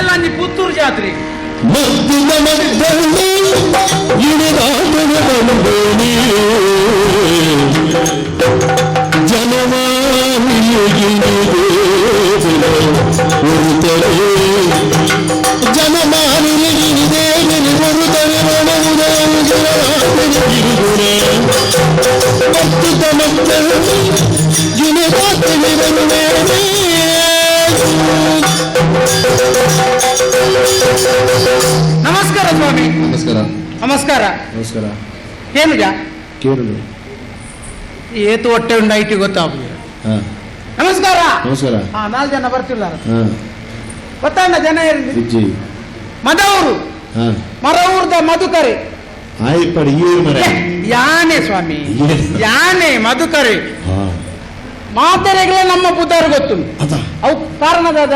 ಎಲ್ಲ ನೀ ಪುತ್ತೂರು ಜಾತ್ರೆ ಮದ್ದಿನ ಮದ್ದಳ್ಳಿ ಇಳಿದಾಡುವ ನಮಸ್ಕಾರ. ನಮಸ್ಕಾರ. ಕೇಳಿದ. ಏನುಜ ಕೇರಳು ಏತು ಹೊಟ್ಟೆ ಉಂಡ ಐಟಿ ಗೊತ್ತಾಗ ಹಾ. ನಮಸ್ಕಾರ. ನಮಸ್ಕಾರ. ಹಾ ನಾಲ್ಕು ಜನ ಬರ್ತಿಲ್ಲ ಗೊತ್ತಾಂಡ ಜನ ಇರಲಿ ಮದವರು. ಹಾ. ಮರವೂರ್ದ ಮಧುಕರಿ. ಯಾನೆ ಸ್ವಾಮಿ? ಯಾನೆ ಮಧುಕರಿ. ಹಾ. ಮಾತೆರೆಗಳೇ ನಮ್ಮ ಬುದ್ಧರು ಗೊತ್ತು. ಅವು ಕಾರಣದಾದ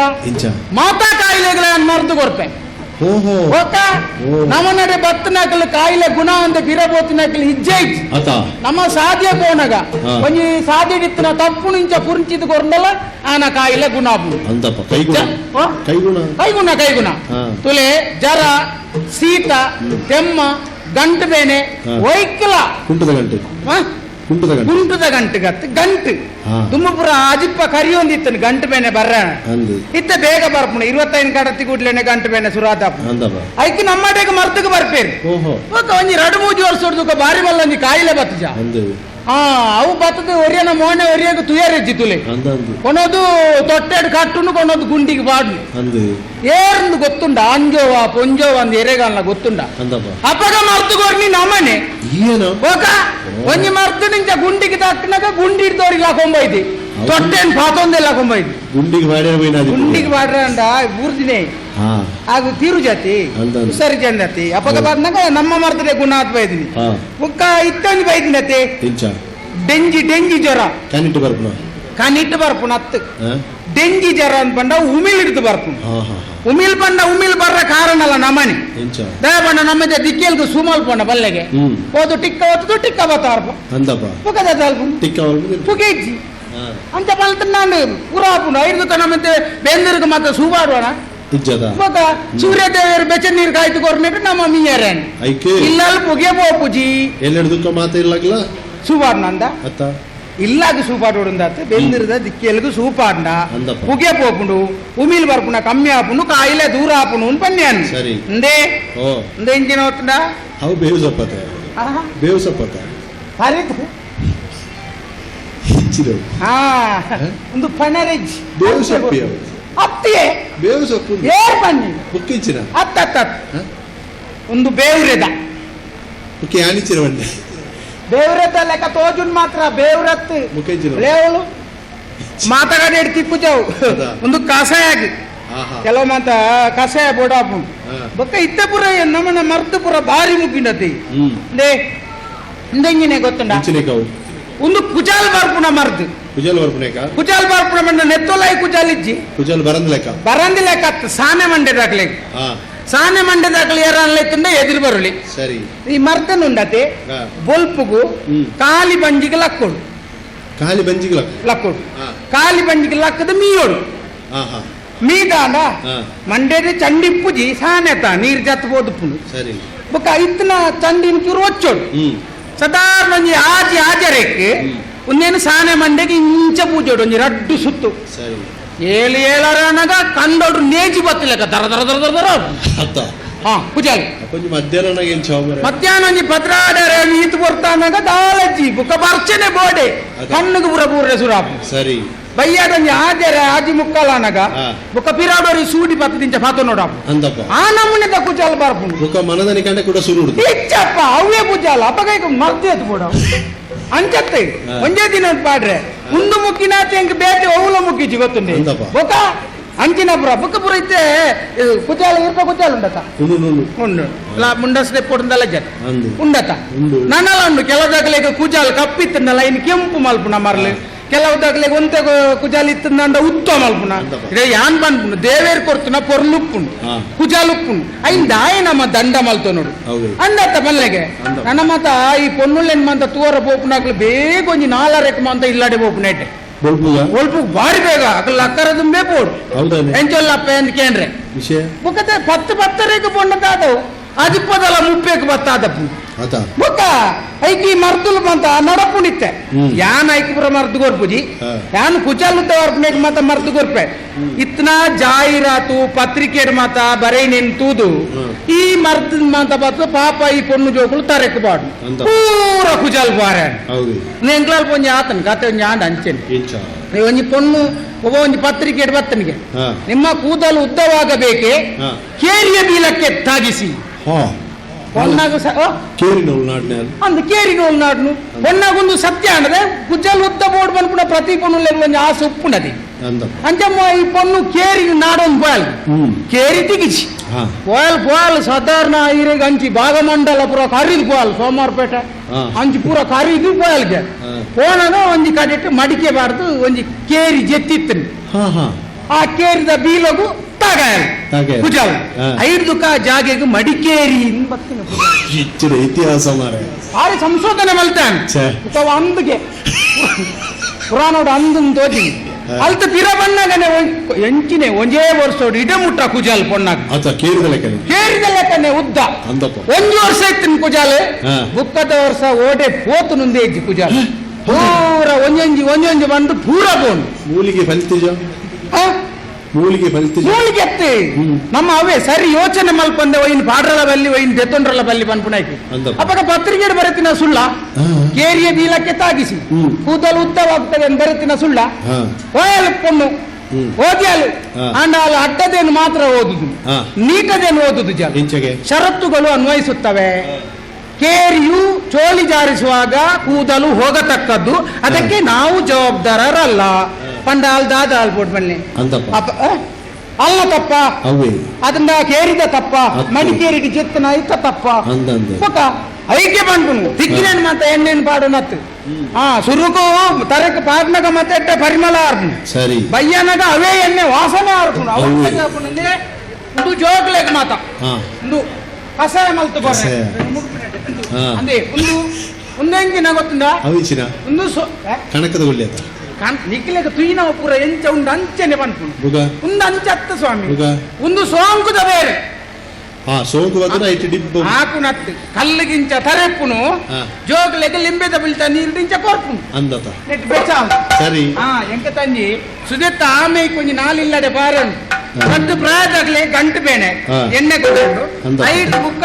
ಮಾತಾ ಕಾಯಿಲೆಗಳೇ ಮರೆದು ಓಹೋ ಓಕ ಓ. ನಮ್ಮ ನಡೆ ಕಾಯಿಲೆ ಗುಣ ಒಂದು ಗಿರಬೋತಿನಾಕಲು ಇಜ್ಜೆ ಅತ ನಮ್ಮ ಸಾಧ್ಯ ಕೋನಗ ಬನ್ನಿ ಒಂಜಿ ಸಾಧ್ಯ ಇತ್ತಿನ ತಪ್ಪು ನಿಂಚ ಪುರಿಂಚಿದ್ ಕೊರ್ನಲ್ಲ ಆನ ಕಾಯಿಲೆ ಗುಣ ಆಪುಂಡು. ಅಂತಪ್ಪ ಕೈಗುಣ? ಕೈಗುಣ. ಕೈಗುಣ ಕೈಗುಣ. ತುಲೆ ಜರ ಶೀತ ತೆಮ್ಮ ಗಂಟು ಬೇನೆ ಕುಂಟದ ಕುಂಟದ ಗಂಟೆ. ಗುಂಟದ ಗಂಟು. ಗತ್ತು ಗಂಟು ಹಾ. ತುಮ್ಮಪುರ ಅಜಿಪ್ಪ ಕರಿಯೊಂದಿತ್ತನು ಗಂಟು ಬೇನೆ ಬರ್ರ? ಇತ್ತ ಬೇಗ ಬರ್ಪುಣ ಇರುವತ್ತೈದು ಕಡತಿ ಕೂಡ್ಲೇನೆ ಗಂಟು ಬೇನೆ ಸುರಾತ ಐಕ್ ನಮ್ಮಡೆಗೆ ಮರ್ತಕ್ಕೆ ಬರ್ಪೇರು. ಎರಡು ಒಂಜಿ ರಡು ಮೂಜಿ ವರ್ಷ ಬಾರಿ ಬಲ್ಲ ಒಂಜಿ ಕಾಯಿಲೆ ಬತ್ತಜ ಹಾ ಅವು ಬತ್ತದ ಒರಿಯನ ಮೋನೆ ಒರಿಯಾಗ ಅಂದು ಕೊನೋದು ತೊಟ್ಟೆಡ್ ಕಟ್ಟುನು ಕೊನೋದು ಗುಂಡಿಗೆ ಬಾಡು ಏರ್ಂದು ಗೊತ್ತುಂಡ ಅಂಜೋವ ಪೊಂಜೋವ ಅಂದ ಎರೆಗಾಲ ಗೊತ್ತುಂಡ. ಅಪಗ ಅಪ್ಪಗ ಮರ್ತುಗೋರ್ನಿ ನಮನೆ ಓಕ ಒಂಜಿ ಮರ್ತು ನಿಂಚ ಗುಂಡಿಗೆ ತಕ್ಕನಾಗ ಗುಂಡಿ ಇಡ್ದವ್ರಿಗೆ ಹಾಕೊಂಬೈತಿ ಹೌದು. ತೊಟ್ಟೆನ್ ಪಾತೊಂದೆಲ್ಲ ಹಾಕೊಂಬೈತಿ ಗುಂಡಿಗೆ ಬೈನಾದಿ ಗುಂಡಿಗೆ ಬಾಡ್ರ ಅಂದ ಬೂರ್ದಿನೇ ಹಾ. ತಿರು ಜಾತಿ. ಸರಿ ಚಂದತಿ ಅಪ್ಪಗ ಬಾದ್ನಾಗ ನಮ್ಮ ಮರ್ತದೆ ಗುಣ ಅಂತ ಬೈದಿನಿ. ಹಾ. ಮುಕ್ಕ ಇತ್ತೊಂದು ಬೈದಿನತೆ ಇಂಚ ಡೆಂಜಿ ಡೆಂಜಿ ಜ್ವರ. ಕ್ಯಾನಿಟ್ ಬರ್ಪುನ? ಕನಿಟ್ಟು ಬರ್ಪುನ ಅತ್ತು. ಡೆಂಜಿ ಜ್ವರ ಅಂತ ಬಂಡ ಉಮಿಲ್ ಹಿಡಿದು ಹಾ ಉಮಿಲ್ ಬಂಡ ಉಮಿಲ್ ಬರ್ರ ಕಾರಣ ಅಲ್ಲ ನಮ್ಮನೆ. ಇಂಚ ದಯಬಣ್ಣ ನಮ್ಮ ದಿಕ್ಕೇಲ್ದು ಸುಮಲ್ ಪೋಣ ಬಲ್ಲೆಗೆ. ಓದು ಟಿಕ್ಕ ಹೊತ್ತು ಟಿಕ್ಕ ಬತ್ತಾರ್ಪ ಪುಕದ ಟಿಕ್ಕ ಹಾ. ಅಂತ ಬಲ್ತನ್ನಾಂಡು ಪುರಾಪುಣ ಐದು ತನ ಮತ್ತೆ ಬೆಂದಿರ್ಗ ಮತ್ತೆ ಸೂಬಾಡುವಣ. ಇವಾಗ ಸೂರ್ಯದೇವರು ಬೆಚ್ಚ ನೀರು ಕಾಯ್ತು ಕೊರ್ನೇಟ್ರೆ ನಮ್ಮ ಮೀಯರೇನ್ ಇಲ್ಲ ಪುಗೆ ಪೋಪುಜಿ ಎಲ್ಲೆಡ್ದು ಮಾತೆ ಇಲ್ಲಾಗಲ್ಲ ಸುವರ್ಣಂದ? ಅತ್ತ? ಇಲ್ಲಾಗ ಸೂಪಾಟೋಡುಂದ ಬೆಂದಿರದ ದಿಕ್ಕಿಯಲ್ಗೂ ಸೂಪಾಂಡ. ಪುಗೆ ಪೋಪುಂಡು ಉಮಿಲ್ ಬರ್ಪುಣ ಕಮ್ಮಿ ಆಪುಂಡು ಕಾಯಿಲೆ ದೂರ ಆಪುಂಡು ಪನ್ಯಾನು. ಸರಿ. ಇಂದೇ ಇಂದೇ ಇಂಜಿನ ಹೋತುಂಡ ಅವು ಬೇವು ಬೇವ್ಸಪ್ಪತೆ ಬೇವ್ಸಪ್ಪತೆ ಹರಿತು ಹಾ. ಒಂದು ಪಣರಿಜ್ ಬೇವ್ಸಪ್ಪಿ ಅತ್ತಿಯೇ ಬೇವು ಸೊಪ್ಪು ಏರ್ ಬನ್ನಿ. ಮುಕ್ಕಿಂಚಿನ ಅತ್ತತ್ತ ಅತ್ತ ಅತ್ತ. ಒಂದು ಬೇವ್ರೆದ. ಮುಖ್ಯ ಆಣಿಚಿನ ಬಂದೆ ಬೇವ್ರೆದ ಲೆಕ್ಕ ತೋಜುನ್ ಮಾತ್ರ ಬೇವ್ರತ್. ಮುಕ್ಕಿಂಚಿನ ಲೇವಳು ಮಾತಾಡಿ ತಿಪ್ಪುಜವು? ಒಂದು ಕಷಾಯ ಆಹಾ. ಕೆಲವು ಮಾತ ಕಷಾಯ ಬೋಡಾಪು. ಬೊಕ್ಕ ಇತ್ತ ಪುರ ನಮ್ಮನ ಮರ್ತು ಪುರ ಬಾರಿ ಮುಗ್ಗಿನತಿ ಹ್ಮ್. ದೇ ಇಂದೆಂಗಿನೆ ಗೊತ್ತುಂಡ ಒಂದು ಕುಜಾಲ್ ಬರ್ಪುನ ಮರ್ದು. ಕುಜಲ್ ಬರ್ಪುನೇಕ ಕುಜಲ್ ಬರ್ಪುನ ಮಂಡ ನೆತ್ತೊಲಾಯಿ ಕುಜಲ್ ಇಜ್ಜಿ. ಕುಜಲ್ ಬರಂದ್ ಲೆಕ್ಕ ಬರಂದಿ ಲೆಕ್ಕ ಸಾನೆ ಮಂಡೆ ದಾಖಲೆ. ಹಾ. ಸಾನೆ ಮಂಡೆ ದಾಖಲೆ ಯಾರನ್ಲೆತ್ತುಂಡೆ ಎದುರು ಬರುಳಿ ಸರಿ. ಈ ಮರ್ತನ್ ಉಂಡತೆ ಬೊಲ್ಪುಗು. ಕಾಲಿ ಬಂಜಿಗೆ ಲಕ್ಕೋಡು. ಕಾಲಿ ಬಂಜಿಗ್ಲ ಲಕ್ಕೋಡು. ಕಾಲಿ ಬಂಜಿಗೆ ಲಕ್ಕದ ಮೀಯೋಡು. ಮೀದಾಂಡ ಮಂಡ್ಯದ ಚಂಡಿಪ್ಪುಜಿ ಸಾನೆತ ನೀರ್ ಜತ್ ಬೋದುಪ್ಪುಂಡು ಸರಿ. ಬೊಕ್ಕ ಇತ್ತನ ಚಂಡಿನ ಕಿರು ಒಚ್ಚೋಡು. ಒಂಜಿ ಆಜಿ ಆಜರೇಕ್ಕೆ. ಒಂದೇನು ಸಾನೆ ಮಂಡೆಗೆ ಇಂಚ ಪೂಜೋಡು ಒಂಜಿ ರಡ್ಡು ಸುತ್ತು ಸರಿ ಏಳು ಏಳರನಗ ಕಂಡೋಡು ನೇಜಿ ಬತ್ತಿಲೆಕ್ಕ ದರ ದರ ದರ ದರ ದರ ಅತ್ತ ಹಾ ಪೂಜಾರಿ ಕೊಂಚ ಮಧ್ಯಾಹ್ನ ಏನ್ ಚಾವ್ ಮರ ಮಧ್ಯಾಹ್ನ ಒಂಜಿ ಭದ್ರಾಡರೆ ಈತ್ ಬರ್ತಾನಾಗ ದಾಲಜ್ಜಿ ಬುಕ್ಕ ಬರ್ಚನೆ ಬೋಡೆ ಅದ. ಕಣ್ಣುಗೆ ಪುರ ಪೂರ್ರೆ ಸುರಾಪು ಸರಿ ಬಯ್ಯಾದಂಜಿ ಆಜರೆ ಆಜಿ ಮುಕ್ಕಲಾನಗ ಹಾ. ಬುಕ್ಕ ಪಿರಾಡೋರಿ ಸೂಡಿ ಬತ್ತ ದಿಂಚ ಪಾತ ನೋಡಾಪು ಅಂದಪ್ಪ ಆ ನಮ್ಮನೆ ಕುಚಾಲ ಬರ್ಪುಂಡು ಮುಖ ಮನದನಿ ಕಂಡೆ ಕೂಡ ಸುರು ಹುಡುದು ಇಚ್ಚಪ್ಪ ಅವೇ ಪೂಜಾಲ ಅಪ್ಪಗೈಕ ಮರ್ತಿ ಎತ್ತು ಬಿಡ ఒంజే దిన ಒಂದೇ ದಿನ ಪಾಡ್ರೆ. ఇంక బేటి ఓవులో ముక్కించి గొత్తుంది ఒక ಗೊತ್ತುಂಡಿ ಅಂದಪ್ಪ. ಬೊಕ కుచాలు ఇరుక ಪುರ. ఉండత ಲಾ ಮುಂಡ ಸ್ಟೆಪ್ ಜತ್ ಅಂದು. ಉಂಡತ ಉಂಡು. ನನ್ನಲ ಉಂಡು. ಕೆಲದಾಗಲೇಕ ಕುಚಾಲ ಕಪ್ಪಿತ್ತನಲ್ಲ ಇನ್ನು ಕೆಂಪು ಮಲ್ಪುನ ಮರ್ಲು. ಕೆಲವು ದಾಖಲೆ ಒಂತೆ ಕುಜಾಲ್ ಇತ್ತಂದ ಉತ್ತಮ ಅಲ್ಪುನ. ಅಂತಪ್ಪ. ಯಾನ್ ಬಂದ್ಪುಂಡು ದೇವೇರ್ ಕೊರ್ತುನ ಪೊರ್ಲುಪ್ಪುಂಡು ಹಾ. ಕುಜಾಲ್ ಉಪ್ಪುಂಡು ನಮ್ಮ ದಂಡ ಮಲ್ತು ನೋಡು. ಅಂದತ್ತ ಮಲ್ಲೆಗೆ. ನನ್ನ ಮತ ಈ ಪೊನ್ನುಳ್ಳೆನ್ ಮಂತ ತೂರ ಪೋಪುನಾಗ್ಲು ಬೇಗ ಒಂಜಿ ನಾಲರೆಕ್ ಮಂತ ಇಲ್ಲಾಡೆ ಪೋಪುನೇಟೆ ಬೊಲ್ಪುಗ ಒಲ್ಪ ಬಾರಿ ಬೇಗ ಅಕಲ್ ಅಕ್ಕರ ದುಂಬೆ ಪೋಡು ಎಂಚೊಲ್ಲಪ್ಪ ಎಂದ್ ಕೇಂದ್ರೆ. ಬುಕ್ಕತೆ ಪತ್ತು ಪತ್ತರೇಕು ಪೊಂಡದಾದವು ಅದಿಪ್ಪದಲ ಮುಪ್ಪೇಕು ಬತ್ತಾದಪ್ಪು. ಬೊಕ್ಕ ಐಕಿ ಮರ್ದುಲು ಬಂತ ನಡಪುಣಿತ್ತೆ. ಯಾನ್ ಐಕ್ಪುರ ಮರ್ದು ಗೊರ್ಪುಜಿ ಹಾ. ಯಾನ್ ಕುಚಲುದ್ದ ವರ್ಪನೇಕ್ ಮಾತ ಮರ್ದು ಗೊರ್ಪೆ ಇತ್ನ ಜಾಹೀರಾತು ಪತ್ರಿಕೆಡ್ ಮಾತ ಬರೇ ನಿಂತೂದು. ಈ ಮರ್ದ ಮಾತ ಬತ್ತ ಪಾಪ ಈ ಪೊಣ್ಣು ಜೋಕುಲು ತರೆಕ್ ಬಾಡು ಪೂರ ಕುಜಲ್ ಬಾರೆ ನೆಂಗ್ಲಾಲ್ ಪೊಂಜಿ ಆತನ್ ಕತೆ ಒಂಜಿ ಆಂಡ ಅಂಚೆನ್. ಒಂಜಿ ಪೊಣ್ಣು ಒಬ್ಬ ಒಂಜಿ ಪತ್ರಿಕೆ ಬತ್ತನಿಗೆ. ನಿಮ್ಮ ಕೂದಲು ಉದ್ದವಾಗಬೇಕೆ? ಕೇರಿಯ ಬೀಲಕ್ಕೆ ತಾಗಿಸಿ ಹೊನ್ನಾಗ ಕೇರಿನೋಲ್ ನಾಡ್ನೆ ಅಂದ. ಕೇರಿನೋಲ್ ನಾಡ್ನು. ಹೊನ್ನಾಗ ಒಂದು ಸತ್ಯ ಅಂದ್ರೆ ಗುಜ್ಜಲ್ ಉದ್ದ ಬೋರ್ಡ್ ಬಂದ್ಬಿಡ ಪ್ರತಿ ಪೊನ್ನುಲೆ ಒಂದು ಆಸೆ ಉಪ್ಪುನದಿ. ಅಂಜಮ್ಮ ಈ ಪೊನ್ನು ಕೇರಿ ನಾಡೊಂದು ಬಾಯಲ್. ಕೇರಿ ತಿಗಿಚಿ. ಬಾಯಲ್ ಬಾಯಲ್ ಸಾಧಾರಣ ಇರಿಗೆ ಅಂಚಿ ಭಾಗಮಂಡಲ ಪೂರ ಕರೀದು ಬಾಯಲ್ ಸೋಮವಾರಪೇಟೆ ಅಂಚಿ ಪೂರ ಕರೀದು ಬಾಯಲ್ಗೆ. ಹೋನದ ಒಂಜಿ ಕಡಿಟ್ಟು ಮಡಿಕೆ ಬಾರ್ದು ಒಂಜಿ ಕೇರಿ ಜೆತ್ತಿತ್ತನು ಆ ಕೇರಿದ ಬೀಲಗು ತಗಾಯಲ್ ತಾಗಾಯಲ್. ಕುಜಾಲ್ ಆ. ಐದು ಕ ಜಾಗೆಗೆ ಮಡಿಕೇರಿ. ಇಚ್ಚಿದ ಇತಿಹಾಸ ಮಾರೆ ಆರೆ ಸಂಶೋಧನೆ ಮಲ್ತಾನೆ. ಅಥವಾ ಅಂದಿಗೆ. ಪುರಾಣೋಡು ಅಂದನ್ ತೋಜಿ. ಅಲ್ತ ಪಿರ ಬಣ್ಣಗನೆ ಎಂಚಿನೆ ಒಂಜೇ ವರ್ಷೋಡು ಇಡಮುಟ್ಟ ಕುಜಾಲ್ ಪೊಣ್ಣಾಗ ಅತ ಕೇರಿದ ಲೆಕ್ಕನೆ ಕೇರಿದ ಲೆಕ್ಕನೆ ಉದ್ದ. ಒಂದು ವರ್ಷ ಇತ್ತಿನ ಕುಜಾಲೆ. ಬುಕ್ಕದ ವರ್ಷ ಓಟೆ ಪೋತು ನುಂದೆ ಇಜ್ಜಿ ಕುಜಾಲೆ. ಪೂರ ಒಂಜೊಂಜಿ ಒಂಜೊಂಜಿ ಬಂದು ಪೂರ ಬೋಂಡು ಮೂಲಿಗೆ ಫಲಿತಿಜ? ಮೂಲಿಗೆ ಬಲ್ತಿ ಮೂಲಿಗೆ ಎತ್ತಿ. ನಮ್ಮ ಅವೇ ಸರಿ ಯೋಚನೆ ಮಲ್ಪಂದೆ ಒಯ್ನ್ ಪಾಡ್ರಲ ಬಲ್ಲಿ ಒಯ್ನ್ ದೆತ್ತೊಂಡ್ರಲ ಬಲ್ಲಿ ಬಂದ್ಪುನಾಯ್ತು ಅಂದಪ್ಪ. ಅಪ್ಪಗ ಪತ್ರಿಕೆ ಬರತಿನ ಸುಳ್ಳ ಕೇರಿಯ ಬೀಲಕ್ಕೆ ತಾಗಿಸಿ. ಹ್ಮ್. ಕೂದಲು ಉದ್ದವಾಗ್ತದೆ ಅಂತ ಬರತಿನ ಸುಳ್ಳ. ಹಾ. ಓಯಲು ಪೊಣ್ಣು ಹ್ಮ್. ಓದ್ಯಾಲು. ಹಾ. ಅಂಡಾಲು ಅಡ್ಡದೇನು ಮಾತ್ರ ಓದುದು. ಹಾ. ನೀಟದೇನು ಓದುದು ಜನ ಇಂಚಗೆ. ಷರತ್ತುಗಳು ಅನ್ವಯಿಸುತ್ತವೆ. ಕೇರಿಯು ಚೋಳಿ ಜಾರಿಸುವಾಗ ಕೂದಲು ಹೋಗತಕ್ಕದ್ದು. ಅದಕ್ಕೆ ನಾವು ಜವಾಬ್ದಾರರಲ್ಲ. ಪಂಡಾಲ್ ದಾದಾಲ್ ಅಂದಪ್ಪ ಅಲ್ಲ ತಪ್ಪ. ಅವೇ. ಅದನ್ನ ಕೇರಿದ ತಪ್ಪ. ಮಡಿಕೇರಿಗೆ ಜೆತ್ತನ ಇತ್ತ ತಪ್ಪ. ಪಕ್ಕ ಐಕೆ ಬಂದ್ಪುನು ತಿಕ್ಕಿನೇನು ಮತ್ತೆ ಎಣ್ಣೆನ್ ಪಾಡು ನತ್ತು. ಹಾ ಸುರುಕು ತರಕ ಪಾಡ್ನಗ ಮತ್ತೆ ಪರಿಮಳ ಆರ್ಪುನು ಸರಿ. ಬಯ್ಯನಗ ಅವೇ ಎಣ್ಣೆ ವಾಸನೆ ಆರ್ಪುನು. ಹೌದು. ಇದು ಜೋಕ್ಲೆಗ್ ಮಾತ. ಒಂದು ಕಸಾಯ ಮಲ್ತು. ಹಾ. ಅಂದೆ ಒಂದು ಒಂದೆಂಗಿನ ಗೊತ್ತುಂದ? ಅವಿಚಿನ. ಒಂದು ಕಣಕದ ಒಳ್ಳೆ ನಿಕ್ಲೆಗ ತುಯಿನ ಪೂರ ಎಂಚ ಉಂಡು ಅಂಚನೆ ಬಂದ್ಪುಂಡು ಉಂದ ಅಂಚೆ ಅಂಚತ್ತ ಸ್ವಾಮಿ ಉಂದು ಸೋಂಕುದ ಬೇರೆ. ಹಾ ಸೋಂಕು ಬದನ ಐಟಿ ಡಿಬ್ಬ. ಕಲ್ಲಗಿಂಚ ನತ್ತು ಕಲ್ಲಿಗಿಂಚ ತರೆಪ್ಪುನು. ಜೋಗ್ಲೆಗ ಲಿಂಬೆದ ಬೀಳ್ತ ನೀರಿಡಿಂಚ ಕೊರ್ಪುನು ಅಂದತ ನೆಟ್ ಬೆಚ್ಚ. ಸರಿ. ಹಾ ಎಂಕ ತಂಜಿ ಸುದೆತ್ತ ಆಮೆ ಕೊಂಚ ನಾಲಿಲ್ಲಡೆ ಬಾರನ್. ರದ್ದು ಪ್ರಾಯದಾಗ್ಲೆ ಗಂಟು ಬೇಣೆ ಎಣ್ಣೆ ಕೊಡಂಡು. ಐದು ಬುಕ್ಕ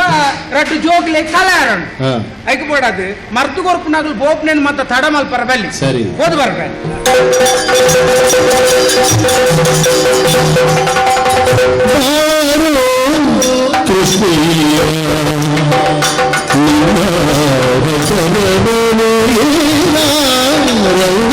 ರಡ್ಡು ಜೋಗ್ಲೆ ಕಲಾರನ್ ಹಾ. ಐಕ್ ಬೋಡದು ಮರ್ತು ಕೊರ್ಪುನಾಗಲು ಬೋಪ್ನೇನ್ ಮತ್ತ ತಡ ಮಲ್ಪರ ಬಲ್ಲಿ ಸರಿ. ಓದ್ ಬರ್ಬೇ. ನಮಸ್ಕಾರ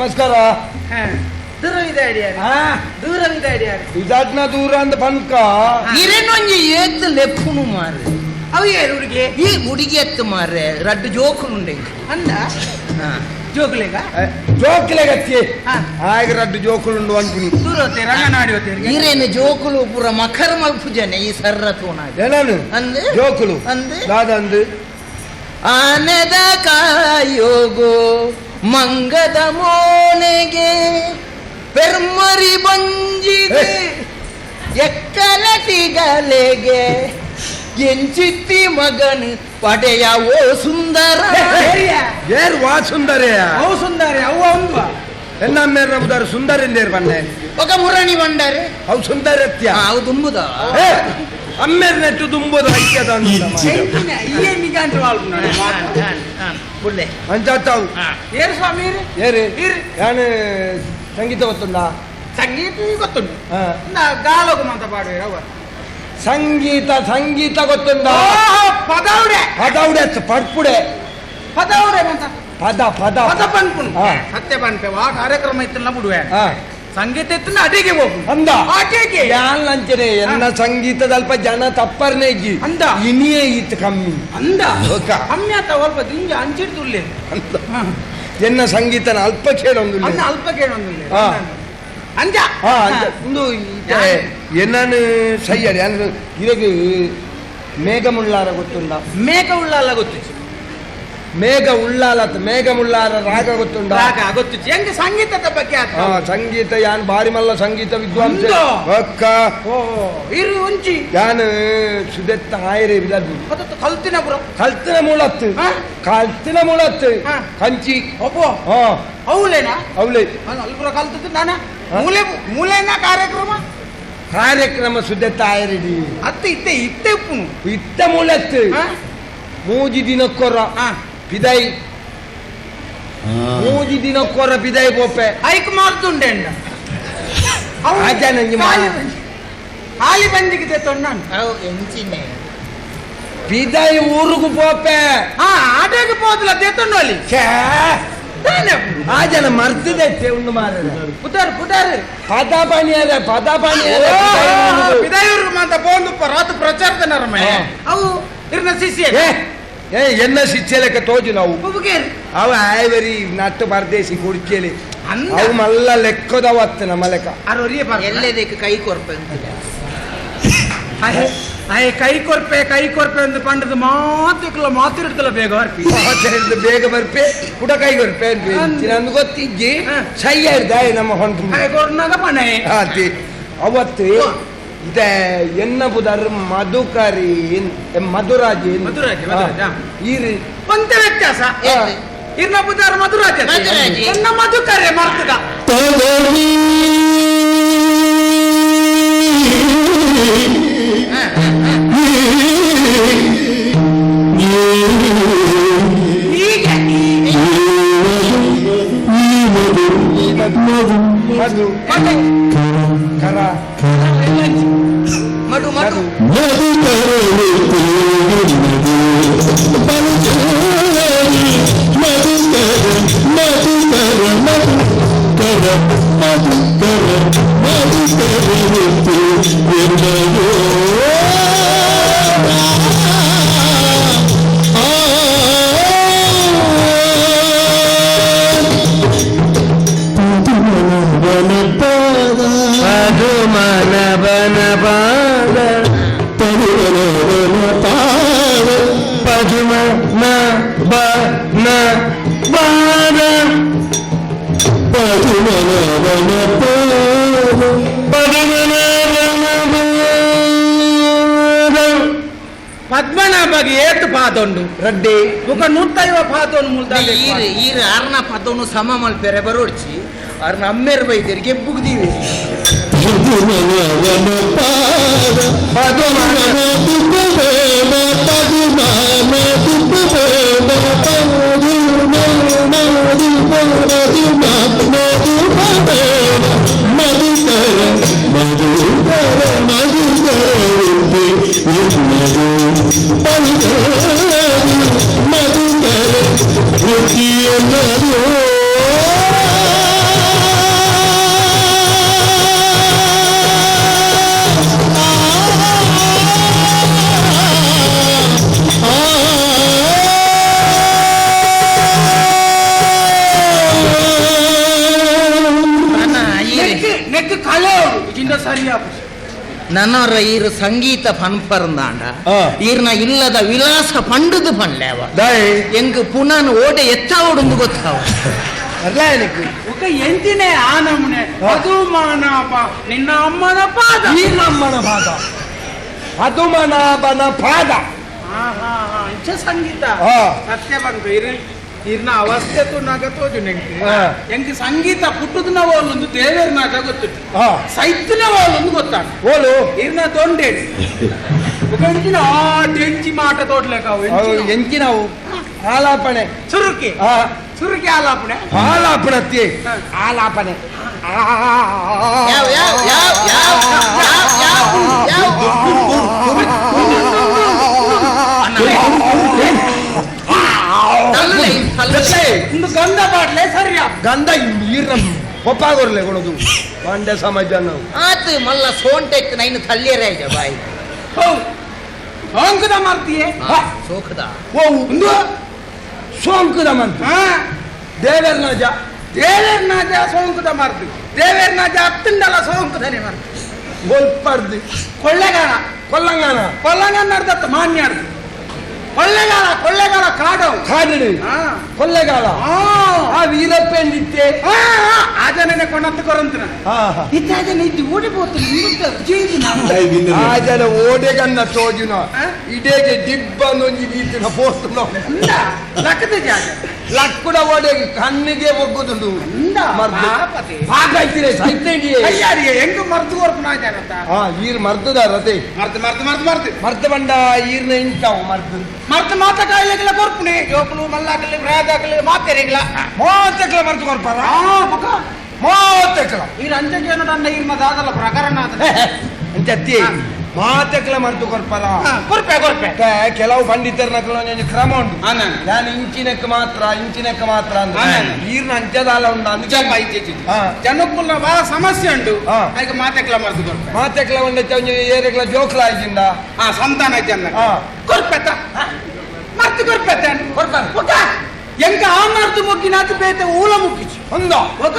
ನಮಸ್ಕಾರ. ದೂರವಿದೆ ಅಡಿಯಾರ. ದೂರವಿದೆ ಅಡಿಯಾರ. ಇದಾಟ್ನ ದೂರ ಅಂತ ಪನ್ಕ. ಇರೇನೊಂಜಿ ಏತ್ ಲೆಪ್ಪುನು ಮಾರ್ರೆ. ಅವು ಏನು ಹುಡುಗಿ? ಈ ಹುಡುಗಿ ಎತ್ತು ಮಾರ್ರೆ ರಡ್ಡು ಜೋಕುನುಂಡೆ ಅಂದ? ಜೋಗ್ಲೆಗ ಜೋಕುಲೆಗ? ಹಾ. ಹಾಗೆ ರಡ್ಡು ಜೋಕುಳುಂಡು ಅನ್ಪುನಿ ದೂರ ಹೋತೆ ರಂಗನಾಡಿ ಹೋತೆ ಇರೇನು ಜೋಕುಲು ಪೂರ ಮಕರ ಮಲ್ಪುಜನೆ ಈ ಸರ್ರ ತೋನ ಏನನು? ಅಂದೆ? ಜೋಕುಲು? ಅಂದೆ? ದಾದಂದು ಆನೆದ ಕಾಯೋಗೋ ಮಂಗದ ಮೋನೆಗೆ ಪೆರ್ಮರಿ ಬಂಜಿದೆ. ಎಕ್ಕಲಟಿಗಲೆಗೆ ಎಂಚಿತ್ತಿ ಮಗನ್ ಪಡೆಯ ಓ ಸುಂದರ. ಏರ್ ವಾ ಸುಂದರ್ಯ. ಅವು ಸುಂದರಿ ಅವು ಒಂದು ಎನ್ನಮ್ಮೇರ್ ನಮ್ದಾರು ಸುಂದರಿಂದೇರ್ ಬಂದೆ? ಒಗ ಮುರಣಿ ಬಂಡಾರೆ. ಅವು ಸುಂದರತ್ಯ. ಅವು ತುಂಬುದ ಅಮ್ಮೆರ್ನೆಟ್ಟು ತುಂಬೋದು ಐಕ್ಯದ ಅಂಚಾವು ಏರು ಸ್ವಾಮಿ ಏರಿ ನಾನು ಸಂಗೀತ ಗೊತ್ತುಂಡ ಸಂಗೀತ ಗೊತ್ತುಂಟು ಗಾಲೋಗ ಮಾತ ಪಾಡುವೆ ಅವ ಸಂಗೀತ ಸಂಗೀತ ಗೊತ್ತುಂಡ ಪದೌಡೆ ಪದೌಡೆ ಪಡ್ಪುಡೆ ಪದೌಡೆ ಪದ ಪದ ಪದ ಪನ್ಪುಂಡು ಸತ್ಯ ಪನ್ಪೆ ಆ ಕಾರ್ಯಕ್ರಮ ಇತ್ತಲ್ಲ ಬಿಡುವೆ ಸಂಗೀತ ಇತ್ತು ಅಡಿಗೆ ಹೋಗು. ಅಂದ. ಆಕೆಗೆ ಯಾನ್ ಲಂಚನೆ? ಎನ್ನ ಸಂಗೀತದ ಅಲ್ಪ ಜನ ತಪ್ಪರ್ನೆ ಇಜ್ಜಿ ಅಂದ. ಇನಿಯೇ ಇತ್ತು ಕಮ್ಮಿ. ಅಂದ. ಕಮ್ಮಿ ಆತ ಅಲ್ಪ ದಿಂಜ ಅಂಚಿಡ್ದುಲ್ಲೆ ಅಂದ. ಎನ್ನ ಸಂಗೀತನ ಅಲ್ಪ ಕೇಳೊಂದು ಅಲ್ಪ ಕೇಳೊಂದುಲ್ಲೆ. ಹಾ. ಅಂಜ ಈತೆ ಎನ್ನನು ಸಯ್ಯಡಿ ಅಂದ್ರೆ ಇದಕ್ಕೆ ಮೇಘ ಮುಳ್ಳಾರ ಗೊತ್ತುಂಡ? ಮೇಘ ಉಳ್ಳಾಲ ಗೊತ್ತಿತ್ತು. ಮೇಘ ಉಳ್ಳಾಲ ಮೇಘ ಮುಳ್ಳಾಲ ರಾಗ ಗೊತ್ತುಂಡ ರಾಗ ಗೊತ್ತಿತ್ತು ಹೆಂಗೆ ಸಂಗೀತದ ಬಗ್ಗೆ ಆತ? ಹಾ ಸಂಗೀತ ಯಾನ್ ಬಾರಿ ಮಲ್ಲ ಸಂಗೀತ ವಿದ್ವಾಂಸ. ಅಕ್ಕ. ಓ ಇರು ಒಂಜಿ ಯಾನ್ ಸುದೆತ್ತ ಆಯ್ರೆ ಬಿಡದು. ಅದತ್ತು ಕಲ್ತಿನ ಬುರ ಕಲ್ತಿನ ಮೂಳತ್ತು. ಹಾ? ಕಲ್ತಿನ ಮೂಲತ್ತು ಹಾ. ಕಂಚಿ. ಒಬ್ಬ ಹಾ. ಅವಲೇನಾ ಅವಳೆ ಅಲ್ಪುರ ಕಲ್ತದ್ದು ನಾನ. ಮೂಲೆ ಮೂಲೆನ ಕಾರ್ಯಕ್ರಮ? ಕಾರ್ಯಕ್ರಮ ಸುದೆತ್ತ ಆಯ್ರೆಡಿ ಅತ್ತ ಇತ್ತೆ ಇತ್ತೆ ಉಪ್ಪುನು. ಇತ್ತ ಮೂಳತ್ತು. ಹಾ? ಮೂಜಿ ದಿನಕ್ಕೊರ ಹಾ. ಪಿದೈ ಹಾ. ಮೂಜಿ ದಿನಕ್ಕೊರ ಪಿದೈ ಪೋಪೆ ಐಕ್ ಮಾಡ್తుండే ಅಂಡ ಅವು ಆಚೆ ನಂಗೆ ಖಾಲಿ ಮಾಡು. ಬಂಜಿ- ಖಾಲಿ ಬಂಜಿಗೆ ತೆತ್ತೊಂಡು ನಾನು ಅವು ಎಂಚಿನೆ ಪಿದೈ ಊರುಗು ಪೋಪೆ ಹಾ ಆಟಕ್ಕೆ ಹೋದ್ಲ ತೆತ್ತೊಂಡು ಅಲ್ಲಿ ಛೇ, ತಾನೆ ಆ ಜನ ಮರ್ತಿದೆ ಉಂಡು ಮಾರ ಪುಟಾರ್ ಪುಟಾರ್ ಪದ ಪಾಣಿಯದ ಪದ ಪಾಣಿಯದ ವಿದಾಯವ್ರಿಗೆ ಮಾತ ಬೋಂದು ರಾತು ಪ್ರಚಾರದ ನರಮೆ ಹಾ. ಅವು ಇರ್ನ ಶಿಷ್ಯ ಎನ್ನ ಶಿಕ್ಷೆಲೆಕ್ಕ ತೋಜು ನಾವು? ಉಪಕೇರಿ ಅವ ಆಯ್ವರಿ ನಟ್ಟು ಪರದೇಶಿ ಕುಡ್ಕೇಲಿ ಅಂದ ಅವು ಮಲ್ಲ ಲೆಕ್ಕದವತ್ತು ನಮ್ಮ ಲೆಕ್ಕ. ಅರೊರಿಯ ಬರ್ಲ ಎಲ್ಲದಕ್ಕೆ ಕೈ ಕೊರ್ಪೆ ಅಯ್ಯ ಕೈ ಕೊರ್ಪೆ ಕೈ ಕೊರ್ಪೆ ಅಂತ ಪಂಡದ ಮಾತು ಮಾತಿರ್ತಲ್ಲ ಬೇಗ ಬರ್ಪಿ. ಮಾತಿರ್ದು ಬೇಗ ಬರ್ಪೆ. ಕೂಡ ಕೈ ಕೊರ್ಪೆ ಅಂತ ನಂದು ಗೊತ್ತಿಜ್ಜಿ. ಸೈ ಹಿಡ್ದ ನಮ್ಮ ಹೊಂಟು. ಕೊರ್ನಾಗ ಪಣೆ. ಆತಿ ಅವತ್ತು ಇದ. ಎನ್ನ ಬುದರ್ ಮಧುಕರಿ ಮಧುರಾಜಿ. ಈರಿ ಒಂದೇ ವ್ಯತ್ಯಾಸ. ಬುದ್ಧಾರ ಮಧುರಾಜ ಎನ್ನ ನನ್ನ ಮಧುಕರ್ಯ ಮರ್ತದ ಮಧು. ಹೀಗೆ ಮಧು. ಮಧು. ಕರ. ಮಡು ಮಡು ಮಧು ಮಧು ಪದ್ಮನಾಭಗೆ ಏತು ಪಾದೊಂಡು ರಡ್ಡಿ ಮುಖ ನೂತೈವ ಪಾದೊಂಡು ಮುಲ್ದಾಲೆ ಈರು ಈರು ಆರ್ನ ಪದವನ್ನು ಸಮ ಮಲ್ಪೆರೆ ಬರೋಡ್ಚಿ ಆರ್ನ ಅಮ್ಮೇರ್ ಬೈದರಿಗೆ ಬುಗ್ದೀವಿ ನನ್ನ ನನ್ನವರ ಈರು ಸಂಗೀತ ಪನ್ಪರ್ಂದಾಂಡ ಆ. ಈರ್ನ ಇಲ್ಲದ ವಿಲಾಸ ಪಂಡುದು ಪಂಡ್ಲೇವ ದಾಯ್ ಎಂಗ್ ಪುನಃ ಓಡೆ ಎತ್ತಾವಡುಂದು ಗೊತ್ತಾವ ಅರ್ಲ ಏನಕ್ಕೆ ಮುಖ ಎಂತಿನೇ ಆ ನಮ್ಮನೆ ಅದು ಮಾನಪ ನಿನ್ನ ಅಮ್ಮನ ಪಾದ ಈ ನಮ್ಮನ ಪಾದ ಪದುಮನಾಭನ ಪಾದ ಹಾ ಹಾ ಹಾ ಇಂಚ ಸಂಗೀತ ಹಾ. ಸತ್ಯ ಬಂತು ಇರಿ ಇರ್ನ ಅವಸ್ಥೆ ತುನಾಗ ತೋಜು ಎಂಕಿ ಸಂಗೀತ ಪುಟ್ಟದ ಒಂದು ದೇವೇರ್ ನಾಗ ಗೊತ್ತು ಹಾ ಸೈತ್ನ ಒಂದು ಗೊತ್ತಾ ಓಲು ಇರ್ನ ತೊಂಡೇಡಿ ಮುಖಂಡಿನ ಆ ಟೆಂಚಿ ಮಾಟ ತೋಡ್ಲೇಕಾವು ಎಂಚಿನ. ಎಂಚಿನವು ಆಲಾಪನೆ ಸುರುಕಿ ಚುರುಕಿ ಆಲಾಪಣೆ ಆಲಾಪಣೆ ಆಲಾಪನತ್ತಿ ಆಲಾಪನೆ ಯಾವ ಯಾವ ಯಾವ ಯಾವ ಯಾವ ಯಾವ ಒಂದು ಗಂಧ ಬಾಟ್ಲೆ ಸರಿಯಾ ಗಂಧ ಈರ್ನ ಒಪ್ಪಾಗೋರ್ಲೆ ಕೊಡೋದು ಮಂಡ್ಯ ಸಮಾಜ ನಾವು ಆತು ಮಲ್ಲ ಸೋಂಟೆಕ್ ನೈನು ತಳ್ಳಿಯರೇ ಇದೆ ಬಾಯಿ ಹೌದು ಸೋಂಕದ ಮಾಡ್ತೀಯೇ ಆ, ಸೋಕದ ಓ ಒಂದು ಸೋಂಕುದ ಮಂತು ಹಾ ದೇವರ್ನಾಜ ದೇವೇರ್ನಾಜ ಸೋಂಕದ ಮಾರ್ದು ದೇವೇರ್ನಾಜ ಹತ್ತಿಂದಲ್ಲ ಸೋಂಕದನೆ ಮಾರ್ದು ಗೋಲ್ಪಾಡ್ದು ಕೊಳ್ಳೆಗಾಲ ಕೊಲ್ಲಂಗಾನ ಕೊಲ್ಲಂಗ ನಡ್ದತ್ತ ಮಾನ್ಯಾರ್ದು ಕೊಳ್ಳೆಗಾಲ ಕೊಳ್ಳೆಗಾಲ ಕಾಡು ಕಾಡು ಕೊಳ್ಳೆಗಾಲ ಆ ವೀರಪ್ಪೆ ನಿದ್ದೆ ಆಜನ ಕೊಂಡಂತಕೊರಂತನ ಇತ್ತಾಜ ನಿದ್ದೆ ಓಡಿపోతుంది ಆಜನ ಓಡೆಗನ್ನ ತೋಜುನ ಇಡೆಗೆ ದಿಬ್ಬನ್ನು ನೀತಿನ ಪೋಸ್ತುನ ಲಕ್ಕದ ಜಾಗ ಲಕ್ಕುಡ ಓಡೆ ಕಣ್ಣಿಗೆ ಒಗ್ಗುದುಂಡು ಪಾಕೈತಿರೇ ಸೈತೇಡಿ ಅಯ್ಯಾರಿಗೆ ಹೆಂಗ ಮರ್ತು ಕೊರ್ಪನ ಜಾಗತ್ತ ಆ ಈರ್ ಮರ್ತುದಾರತೆ ಮರ್ತು ಮರ್ತು ಮರ್ತು ಮರ್ತು ಮರ್ತು ಬಂಡ ಈರ್ನ ಇಂತಾವು ಮರ್ತು ಮರ್ತು ಮಾತ ಕಾಯಿಲೆಗಳ ಕೊರ್ಪನೆ ಜೋಕುಲು ಮಲ್ಲಾಗಲಿ ಬ್ರಾದಾಗಲಿ ಮಾತೆರೆಗಳ ಮೂವತ್ತಕ್ಲ ಮರ್ದು ಕೊಡ್ಪಾರ ಆ ಪಕ್ಕ ಮೂವತ್ತಕ್ಲ ಈ ರಂಜಕ್ಕೆ ಏನಡಂಡ ಈ ಮದಾದಲ್ಲ ಪ್ರಕರಣ ಅದ ಅಂಚತ್ತಿ ಹಾ. ಮಾತಕ್ಲ ಮರ್ದು ಕೊಡ್ಪಾರ ಹಾ, ಕೊರ್ಪೆ ಕೊರ್ಪೆ ಮತ್ತೆ ಕೆಲವು ಪಂಡಿತರ ಒಂದು ಕ್ರಮ ಉಂಟು ಅನ್ನ ನಾನು ಇಂಚಿನಕ್ಕೆ ಮಾತ್ರ ಇಂಚಿನಕ್ಕೆ ಮಾತ್ರ ಅಂದ್ರೆ ಹಾ, ಹಾ. ಈರ್ನ ಅಂಚದಾಲ ಉಂಟು ಅಂಚ ಹಾ. ಜನಕ್ಕುಲ್ಲ ಬಾ ಸಮಸ್ಯೆ ಉಂಟು ಹಾ. ಅದಕ್ಕೆ ಮಾತೆಕ್ಲ ಮರ್ತು ಕೊರ್ಪೆ ಮಾತಕ್ಲ ಒಂದಕ್ಕೆ ಒಂಜಿ ಏರೆಗ್ಲ ಜೋಕ್ಲ ಆಯ್ತಿಂದ ಆ ಸಂತಾನ ಜನ ಹಾ. ಕೊರ್ಪೆತ್ತ ಮತ್ತೆ ಕೊರ್ಪೆತ್ತೇನೆ ಕೊರ್ಪೆನೆ ಒಕ ಎಂಕ ಆಮರ್ದು ಮುಗ್ಗಿನಾತು ಬೇತೆ ಊಲ ಮುಗ್ಗಿಚು ಒಂದ. ಒಕ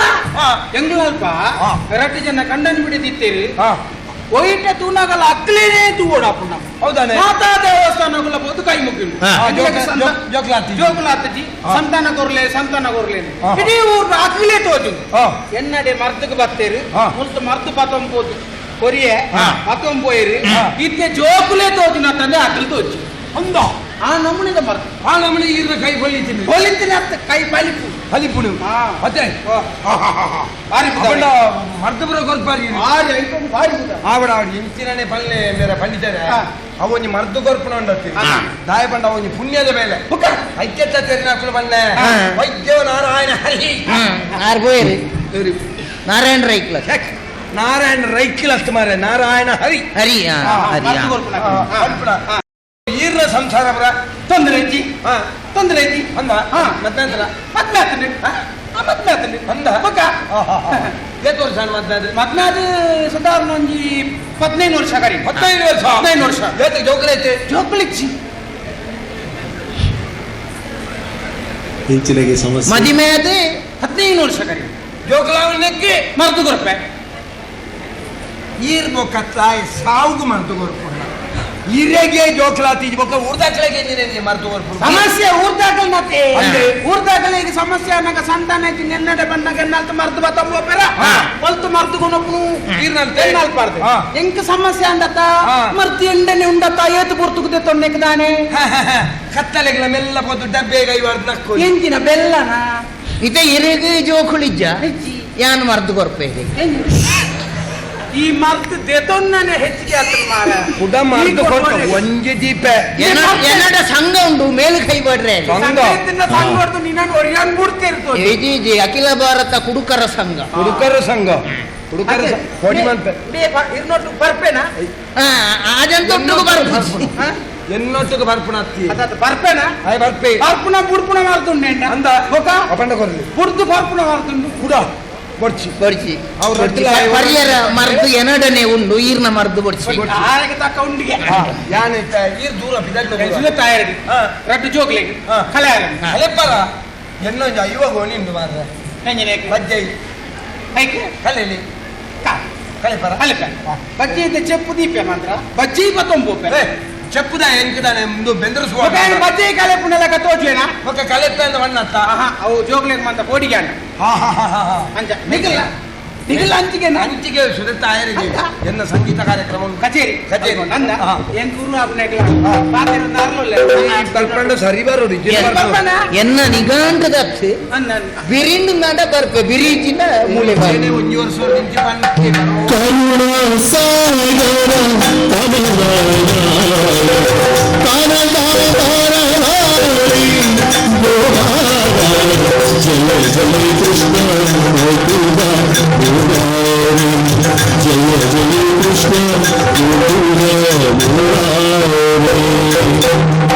ಎಂಗ್ಲು ಅಲ್ಪ ಎರಡು ಜನ ಕಂಡನ್ ಹಾ. ಒಯಿಟ ತೂನಾಗಲ ಅಕ್ಲೇನೇ ತೂಗೋಣ ಪುಣ್ಣ ಹೌದಾನೆ. ಮಾತಾ ದೇವಸ್ಥಾನಗಳ ಬೋದು ಕೈ ಮುಗಿಲು ಜೋಗುಲಾತಿ ಸಂತಾನ ಕೊರ್ಲೆ ಸಂತಾನ ಕೊರ್ಲೆ ಇಡೀ ಊರು ಅಕ್ಲೇ ತೋಜು ಎನ್ನಡೆ ಮರ್ದಕ್ಕೆ ಬತ್ತೇರು ಮುಲ್ತು ಮರ್ದು ಬತ್ತೊಂಬೋದು ಕೊರಿಯೆ ಬತ್ತೊಂಬೋಯಿರು ಇತ್ತೆ ಜೋಗುಲೇ ತೋಜು ತಂದೆ ಅಕ್ಲು ತೋಜು. ಅಂದ ಆ ನಮೂನಿದ ಮರ್ದು ಆ ನಮ್ಮನೆ ಈರ್ನ ಕೈ ಕೊಲ್ಲಿತೀನಿ ಕೊಲಿಂತಿನ ಅತ್ತ ಕೈ ಬಲಿಪು ಹಲಿಪುಡು ಹಾ. ಮತ್ತೆ ಓ. ಬಾರಿ ಅಪ್ಪಂಡ ಮರ್ದಪುರ ಕೊರ್ಪಾರಿ ಬಾರಿ ಐಕೊ ಬಾರಿ ಬುದ ಆವಡ ಆವಡ ಇಂಚಿನನೆ ಪಲ್ಲೆ ಮೇರೆ ಪಂಡಿತಾರೆ ಹಾ. ಅವನಿ ಮರ್ದು ಕೊರ್ಪಣ ಉಂಡತ್ತಿ ಹಾ. ದಾಯ ಪಂಡ ಅವನಿ ಪುಣ್ಯದ ಮೇಲೆ ಬುಕ್ಕ ಐಕ್ಯತ ತೆರಿನಾಕಲು ಬನ್ನೆ ಹಾ. ವೈದ್ಯವ ನಾರಾಯಣ ಹರಿ ಆರು ಬೋಯ್ರಿ ಸರಿ. ನಾರಾಯಣ ರೈಕ್ಲ ಛಕ್. ನಾರಾಯಣ ರೈಕಿಲ್ ಅಷ್ಟು ಮಾರೆ ನಾರಾಯಣ ಹರಿ ಹರಿ ಆ, ಹಾ, ಹರಿ ಈರ್ನ ಸಂಸಾರ ಬರ ತೊಂದರೆ ಐತಿ? ಹಾ. ತೊಂದ್ರೆ ಐತಿ? ಅಂದ. ಹಾ. ಆತಂದ್ರೆ ಮದ್ವೆ ಆತಂದ್ರೆ ಅಂದ. ಬುಕ್ಕ ಎಷ್ಟು ವರ್ಷ ಮದ್ವೆ ಮದ್ನಾದು ಸಾಧಾರಣ ಒಂಜಿ ಹದಿನೈದು ವರ್ಷ ಕರಿ ಹದಿನೈದು ವರ್ಷ? ಹದಿನೈದು ವರ್ಷ. ಜೊತೆ ಜೋಕುಲೈತೆ ಜೋಕುಲಿಚ್ಚಿ ಇಂಚಿನಗೆ ಸಮಸ್ಯೆ. ಮದಿಮೆ ಅದು ಹದಿನೈದು ವರ್ಷ ಕರಿ ಜೋಕುಲಾವಣಕ್ಕೆ ಕೊರ್ಪೆ ಸಾವುಗು ಮರ್ತು ಈರೆಗೆ ಜೋಕ್ಲಾತಿ ಬೊಕ್ಕ ಉರ್ದಾಕ್ಲೆಗೆ ನೀನೆ ಮರೆತು ಕೊರ್ಪುಣ ಸಮಸ್ಯೆ ಊರ್ದಾಕಲ್ ಮತ್ತೆ. ಊರ್ದಾಕಲ್ ಈಗ ಸಮಸ್ಯೆ ಅನ್ನಕ ಸಂತಾನ ಐತಿ ನೆನ್ನಡೆ ಬಂದಾಗ ಗೆನ್ನಲ್ತ ಮರ್ದು ಬತ್ತ ಬೇರ ಹಾ. ಒಲ್ತು ಮರ್ದು ಗುಣಪ್ಪು ಈರ್ನಲ್ತೆ? ಎನ್ನಲ್ಪಾರ್ದು ಹಾ. ಎಂಕ ಸಮಸ್ಯೆ ಅಂದತ್ತ. ಮರ್ತಿ ಎಂಡನೆ ಉಂಡತ್ತ ಏತು ಬುರ್ತುಕದೆ ತೊನ್ನೆಕ್ದಾನೆ ಕತ್ತಲೆಗಳ ಮೆಲ್ಲ ಬಂದು ಡಬ್ಬೆ ಕೈ ವರ್ದಕ್ಕು ಎಂಚಿನ ಬೆಲ್ಲನ? ಇದೆ ಇರೆಗೆ ಜೋಕುಳಿಜ್ಜ ಯಾನ್ ಮರ್ದು ಕೊರ್ಪೆ ಈ ಮರ್ದು ದೆತೊನ್ನನೆ ಹೆಚ್ಚಿಗೆ ಆತನ ಮಾರ. ಕುಡ ಮರ್ದು ಕೊಟ್ಟು ಒಂಜಿ ದೀಪ. ಎನ್ನಡ ಸಂಘ ಉಂಡು ಮೇಲು ಕೈ ಬಡ್ರೆ. ಸಂಘ. ಸಂಘ ಹೊಡ್ದು ನಿನ್ನನ್ನು ಒರಿಯಾನ್ ಬಿಡ್ತಿರ್ತೋ ಇದು ಜಿ ಅಖಿಲ ಭಾರತ ಕುಡುಕರ ಸಂಘ. ಕುಡುಕರ ಸಂಘ. ಇರ್ನೊಟ್ಟು ಬರ್ಪೇನಾ? ಆ, ಬರ್ಪು? ಎನ್ನೊಟ್ಟಿಗೆ ಬರ್ಪುಣ? ಅತ್ತಿ. ಅದಾದ ಬರ್ಪೇನಾ? ಬರ್ಪೆ. ಬರ್ಪುನ ಬುಡ್ಪುನ ಮಾರ್ತುಂಡೆ ಅಂದ. ಅಪಂಡ ಕೊರ್ಲಿ ಬುಡ್ದು ಬರ್ಪುನ ಮಾರ್ತುಂಡು ಕುಡ. ಬಡ್ಚಿ ಅವ್ರು ರೊಟ್ಟಿಲ ಪರಿಯರ ಮರ್ದು ಎನಡನೆ ಉಂಡು ಈರ್ನ ಮರ್ದು ಬಡ್ಸಿ. ಆರೆಗೆ ತಕ್ಕ ಉಂಡಿಗೆ. ಯಾನ್ ಇತ್ತ ಈರ್ ದೂರ ಬಿದ್ದಕ್ಕೆ ಸುಲೆ ಜೋಗ್ಲೆಗೆ. ಹಾ. ಕಲೆ ಆಗಲಿ ಅಲೆಪ್ಪರ ಎನ್ನೊಂಜ ಇವಾಗ ಒಣಿಂಡು ನೆಂಜನೆ ಬಜ್ಜೈ. ಐಕೆ ಕಲೆಲಿ. ಕಲೆಪರ ಅಲ್ಲಕ ಬಜ್ಜಿ ಇದ್ದ ಚೆಪ್ಪು ದೀಪೆ ಮಾತ್ರ. ಬಜ್ಜಿ ಇಪ್ಪತ್ತೊಂಬತ್ತು ಏ, చెప్పుదా ఎంకుదానే ముందు బెందరస్ ఒకేన మధ్య కాలే పునలక తోచేనా ఒక కలెత్తంద వన్నత్త ఆహా ఓ జోగ్లేక మంత కోడిగాన ఆహా ఆహా ఆహా అంజ మిగల్లా ಅಂಚಿಗೆ ಸುದತ್ತ ಆಯರಿಗೆ ಎನ್ನ ಸಂಗೀತ ಕಾರ್ಯಕ್ರಮ ಕಚೇರಿ ಕಚೇರಿ. ನನ್ನ. ಏನ್ ಗುರು ಕಲ್ಪಂಡ ಸರಿ ಬರೋದು ಎನ್ನ ನಿಗಾಂಟದತ್ತು ಅನ್ನ ಬಿರಿಂಡು ನಡ ಬರ್ಪ ಬಿರಿಚಿನ ಮೂಲೆ ಬಾರಿ ಒಂಜಿ ವರ್ಷ ನಿಂಚಿ ಬಂದು ಜಯ ಜಯ ಕೃಷ್ಣ ಗೋಕುಲ ಮುರಾರಿ ಜಯ ಜಯ ಕೃಷ್ಣ ಗೋಕುಲ ಮುರಾರಿ